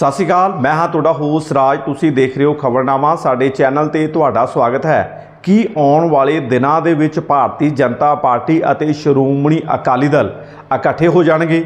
ਸਤਿ ਸ਼੍ਰੀ ਅਕਾਲ, ਮੈਂ ਹਾਂ ਤੁਹਾਡਾ ਹੋਸਟ ਰਾਜ, ਤੁਸੀਂ ਦੇਖ ਰਹੇ ਹੋ ਖਬਰਨਾਮਾ, ਸਾਡੇ ਚੈਨਲ ਤੇ ਤੁਹਾਡਾ ਸਵਾਗਤ ਹੈ। ਕੀ ਆਉਣ ਵਾਲੇ ਦਿਨਾਂ ਦੇ ਵਿੱਚ ਭਾਰਤੀ ਜਨਤਾ ਪਾਰਟੀ ਅਤੇ ਸ਼੍ਰੋਮਣੀ ਅਕਾਲੀ ਦਲ ਇਕੱਠੇ ਹੋ ਜਾਣਗੇ?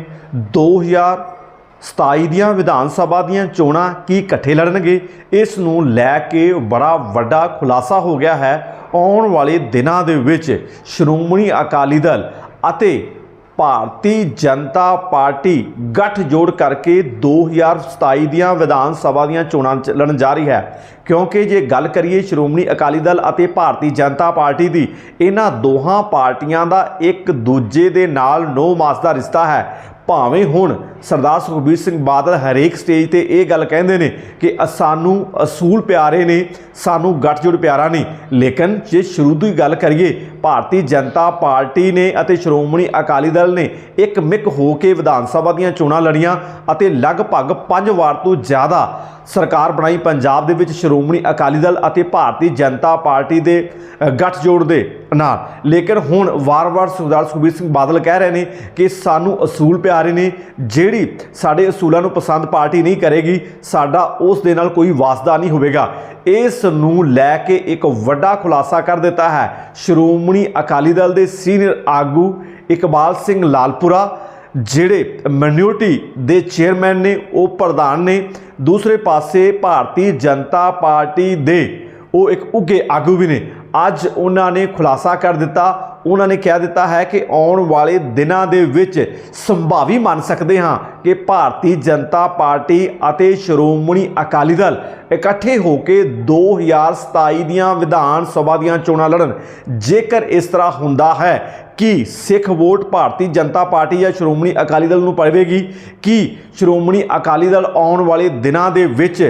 2027 ਦੀਆਂ ਵਿਧਾਨ ਸਭਾ ਦੀਆਂ ਚੋਣਾਂ ਕੀ ਇਕੱਠੇ ਲੜਨਗੇ? ਇਸ ਨੂੰ ਲੈ ਕੇ ਬੜਾ ਵੱਡਾ ਖੁਲਾਸਾ ਹੋ ਗਿਆ ਹੈ। ਆਉਣ ਵਾਲੇ ਦਿਨਾਂ ਦੇ ਵਿੱਚ ਸ਼੍ਰੋਮਣੀ ਅਕਾਲੀ ਦਲ ਅਤੇ ਭਾਰਤੀ ਜਨਤਾ ਪਾਰਟੀ ਗੱਠਜੋੜ ਕਰਕੇ 2027 ਦੀਆਂ ਵਿਧਾਨ ਸਭਾ ਦੀਆਂ ਚੋਣਾਂ ਚੱਲਣ ਜਾ ਰਹੀ ਹੈ। ਕਿਉਂਕਿ ਜੇ ਗੱਲ ਕਰੀਏ ਸ਼੍ਰੋਮਣੀ ਅਕਾਲੀ ਦਲ ਅਤੇ ਭਾਰਤੀ ਜਨਤਾ ਪਾਰਟੀ ਦੀ, ਇਹਨਾਂ ਦੋਹਾਂ ਪਾਰਟੀਆਂ ਦਾ ਇੱਕ ਦੂਜੇ ਦੇ ਨਾਲ ਨੋ ਮਾਸ ਦਾ ਰਿਸ਼ਤਾ ਹੈ। ਭਾਵੇਂ ਹੁਣ ਸਰਦਾਰ ਸੁਖਬੀਰ ਸਿੰਘ ਬਾਦਲ ਹਰੇਕ ਸਟੇਜ ਤੇ ਇਹ ਗੱਲ ਕਹਿੰਦੇ ਨੇ ਕਿ ਸਾਨੂੰ ਅਸੂਲ ਪਿਆਰੇ ਨੇ, ਸਾਨੂੰ ਗੱਠਜੋੜ ਪਿਆਰਾ ਨਹੀਂ। ਲੇਕਿਨ ਜੇ ਸ਼ੁਰੂ ਤੋਂ ਹੀ ਗੱਲ ਕਰੀਏ ਭਾਰਤੀ ਜਨਤਾ ਪਾਰਟੀ ਨੇ ਅਤੇ ਸ਼੍ਰੋਮਣੀ ਅਕਾਲੀ ਦਲ ਨੇ ਇੱਕ ਮਿਕ ਹੋ ਕੇ ਵਿਧਾਨ ਸਭਾ ਦੀਆਂ ਚੋਣਾਂ ਲੜੀਆਂ ਅਤੇ ਲਗਭਗ 5 ਵਾਰ ਤੋਂ ਜ਼ਿਆਦਾ ਸਰਕਾਰ ਬਣਾਈ ਪੰਜਾਬ ਦੇ ਵਿੱਚ ਸ਼੍ਰੋਮਣੀ ਅਕਾਲੀ ਦਲ ਅਤੇ ਭਾਰਤੀ ਜਨਤਾ ਪਾਰਟੀ ਦੇ ਅ, ਗੱਠਜੋੜ ਦੇ ਨਾਲ। ਲੇਕਿਨ ਹੁਣ ਵਾਰ-ਵਾਰ ਸਰਦਾਰ ਸੁਖਬੀਰ ਸਿੰਘ ਬਾਦਲ ਕਹਿ ਰਹੇ ਨੇ ਕਿ ਸਾਨੂੰ ਅਸੂਲ ਪਿਆਰੇ ਨੇ ਜਿਹੜੀ ਸਾਡੇ ਅਸੂਲਾਂ ਨੂੰ ਪਸੰਦ ਪਾਰਟੀ ਨਹੀਂ ਕਰੇਗੀ ਸਾਡਾ ਉਸ ਦੇ ਨਾਲ ਕੋਈ ਵਾਸਦਾ ਨਹੀਂ ਹੋਵੇਗਾ। ਇਸ ਨੂੰ ਲੈ ਕੇ ਇੱਕ ਵੱਡਾ ਖੁਲਾਸਾ ਕਰ ਦਿੱਤਾ ਹੈ। ਸ਼੍ਰੋਮਣੀ ਅਕਾਲੀ ਦਲ ਦੇ ਸੀਨੀਅਰ ਆਗੂ ਇਕਬਾਲ ਸਿੰਘ ਲਾਲਪੁਰਾ, ਜਿਹੜੇ ਮਿਨਿਓਰਟੀ ਦੇ ਚੇਅਰਮੈਨ ਨੇ, ਉਹ ਪ੍ਰਧਾਨ ਨੇ। ਦੂਸਰੇ ਪਾਸੇ ਭਾਰਤੀ ਜਨਤਾ ਪਾਰਟੀ ਦੇ ਉਹ ਇੱਕ ਉੱਗੇ ਆਗੂ ਵੀ ਨੇ। ਅੱਜ ਉਹਨਾਂ ਨੇ ਖੁਲਾਸਾ ਕਰ ਦਿੱਤਾ। ਉਹਨਾਂ ਨੇ ਕਹਿ ਦਿੱਤਾ ਹੈ ਕਿ ਆਉਣ ਵਾਲੇ ਦਿਨਾਂ ਦੇ ਵਿੱਚ ਸੰਭਾਵੀ ਮੰਨ ਸਕਦੇ ਹਾਂ ਕਿ ਭਾਰਤੀ ਜਨਤਾ ਪਾਰਟੀ ਅਤੇ ਸ਼੍ਰੋਮਣੀ ਅਕਾਲੀ ਦਲ ਇਕੱਠੇ ਹੋ ਕੇ 2027 ਦੀਆਂ ਵਿਧਾਨ ਸਭਾ ਦੀਆਂ ਚੋਣਾਂ ਲੜਨ। ਜੇਕਰ ਇਸ ਤਰ੍ਹਾਂ ਹੁੰਦਾ ਹੈ, ਕਿ ਸਿੱਖ ਵੋਟ ਭਾਰਤੀ ਜਨਤਾ ਪਾਰਟੀ ਜਾਂ ਸ਼੍ਰੋਮਣੀ ਅਕਾਲੀ ਦਲ ਨੂੰ ਪੜਵੇਗੀ ਕਿ ਸ਼੍ਰੋਮਣੀ ਅਕਾਲੀ ਦਲ ਆਉਣ ਵਾਲੇ ਦਿਨਾਂ ਦੇ ਵਿੱਚ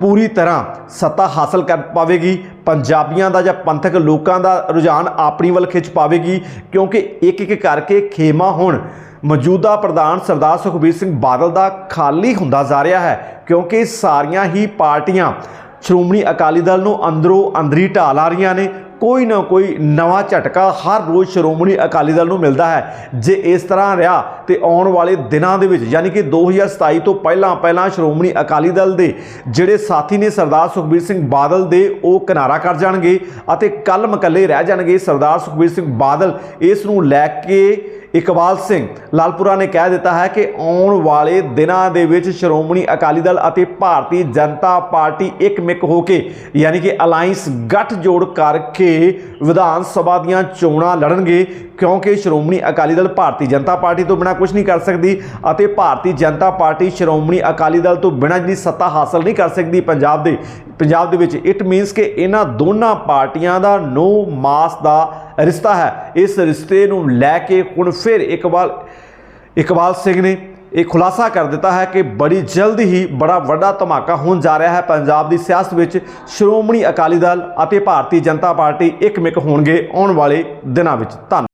ਪੂਰੀ ਤਰ੍ਹਾਂ ਸੱਤਾ ਹਾਸਲ ਕਰ ਪਾਵੇਗੀ, ਪੰਜਾਬੀਆਂ ਦਾ ਜਾਂ ਪੰਥਕ ਲੋਕਾਂ ਦਾ ਰੁਝਾਨ ਆਪਣੀ ਵੱਲ ਖਿੱਚ ਪਾਵੇਗੀ, ਕਿਉਂਕਿ ਇੱਕ ਇੱਕ ਕਰਕੇ ਖੇਮਾ ਹੁਣ ਮੌਜੂਦਾ ਪ੍ਰਧਾਨ ਸਰਦਾਰ ਸੁਖਬੀਰ ਸਿੰਘ ਬਾਦਲ ਦਾ ਖਾਲੀ ਹੁੰਦਾ ਜਾ ਰਿਹਾ ਹੈ, ਕਿਉਂਕਿ ਸਾਰੀਆਂ ਹੀ ਪਾਰਟੀਆਂ ਸ਼੍ਰੋਮਣੀ ਅਕਾਲੀ ਦਲ ਨੂੰ ਅੰਦਰੋਂ ਅੰਦਰੀ ਢਾਲ ਆ ਰਹੀਆਂ ਨੇ ਕੋਈ ਨਾ ਕੋਈ ਨਵਾਂ ਝਟਕਾ ਹਰ ਰੋਜ਼ ਸ਼੍ਰੋਮਣੀ ਅਕਾਲੀ ਦਲ ਨੂੰ ਮਿਲਦਾ ਹੈ। ਜੇ ਇਸ ਤਰ੍ਹਾਂ ਰਿਹਾ ਤੇ ਆਉਣ ਵਾਲੇ ਦਿਨਾਂ ਦੇ ਵਿੱਚ, ਯਾਨੀ ਕਿ 2027 ਤੋਂ ਪਹਿਲਾਂ ਪਹਿਲਾਂ ਸ਼੍ਰੋਮਣੀ ਅਕਾਲੀ ਦਲ ਦੇ ਜਿਹੜੇ ਸਾਥੀ ਨੇ ਸਰਦਾਰ ਸੁਖਬੀਰ ਸਿੰਘ ਬਾਦਲ ਦੇ, ਉਹ ਕਿਨਾਰਾ ਕਰ ਜਾਣਗੇ ਅਤੇ ਕੱਲ ਮਕੱਲੇ ਰਹਿ ਜਾਣਗੇ। ਸਰਦਾਰ ਸੁਖਬੀਰ ਸਿੰਘ ਬਾਦਲ ਇਸ ਨੂੰ ਲੈ ਕੇ ਇਕਬਾਲ ਸਿੰਘ ਲਾਲਪੁਰਾ ਨੇ ਕਹਿ ਦਿੱਤਾ ਹੈ ਕਿ ਆਉਣ ਵਾਲੇ ਦਿਨਾਂ ਦੇ ਵਿੱਚ ਸ਼੍ਰੋਮਣੀ ਅਕਾਲੀ ਦਲ ਅਤੇ ਭਾਰਤੀ ਜਨਤਾ ਪਾਰਟੀ ਇੱਕ ਮਿਕ ਹੋ ਕੇ, ਯਾਨੀ ਕਿ ਅਲਾਈਅੰਸ ਗੱਠ ਜੋੜ ਕਰਕੇ ਵਿਧਾਨ ਸਭਾ ਦੀਆਂ ਚੋਣਾਂ ਲੜਨਗੇ, ਕਿਉਂਕਿ ਸ਼੍ਰੋਮਣੀ ਅਕਾਲੀ ਦਲ ਭਾਰਤੀ ਜਨਤਾ ਪਾਰਟੀ ਤੋਂ ਬਿਨਾਂ ਕੁਝ ਨਹੀਂ ਕਰ ਸਕਦੀ ਅਤੇ ਭਾਰਤੀ ਜਨਤਾ ਪਾਰਟੀ ਸ਼੍ਰੋਮਣੀ ਅਕਾਲੀ ਦਲ ਤੋਂ ਬਿਨਾਂ ਜਿਹੜੀ ਸੱਤਾ ਹਾਸਲ ਨਹੀਂ ਕਰ ਸਕਦੀ ਪੰਜਾਬ ਦੇ ਪੰਜਾਬ ਦੇ ਵਿੱਚ। ਇਟ ਮੀਨਸ ਕਿ ਇਹਨਾਂ ਦੋਨਾਂ ਪਾਰਟੀਆਂ ਦਾ ਨੋ ਮਾਸ ਦਾ ਰਿਸ਼ਤਾ ਹੈ। ਇਸ ਰਿਸ਼ਤੇ ਨੂੰ ਲੈ ਕੇ ਹੁਣ ਫਿਰ ਇਕਬਾਲ ਇਕਬਾਲ ਸਿੰਘ ਨੇ ਇਹ ਖੁਲਾਸਾ ਕਰ ਦਿੱਤਾ ਹੈ ਕਿ ਬੜੀ ਜਲਦ ਹੀ ਬੜਾ ਵੱਡਾ ਧਮਾਕਾ ਹੋਣ ਜਾ ਰਿਹਾ ਹੈ। ਪੰਜਾਬ ਦੀ ਸਿਆਸਤ ਵਿੱਚ ਸ਼੍ਰੋਮਣੀ ਅਕਾਲੀ ਦਲ ਅਤੇ ਭਾਰਤੀ ਜਨਤਾ ਪਾਰਟੀ ਇੱਕ ਮਿਕ ਹੋਣਗੇ ਆਉਣ ਵਾਲੇ ਦਿਨਾਂ ਵਿੱਚ। ਧੰਨ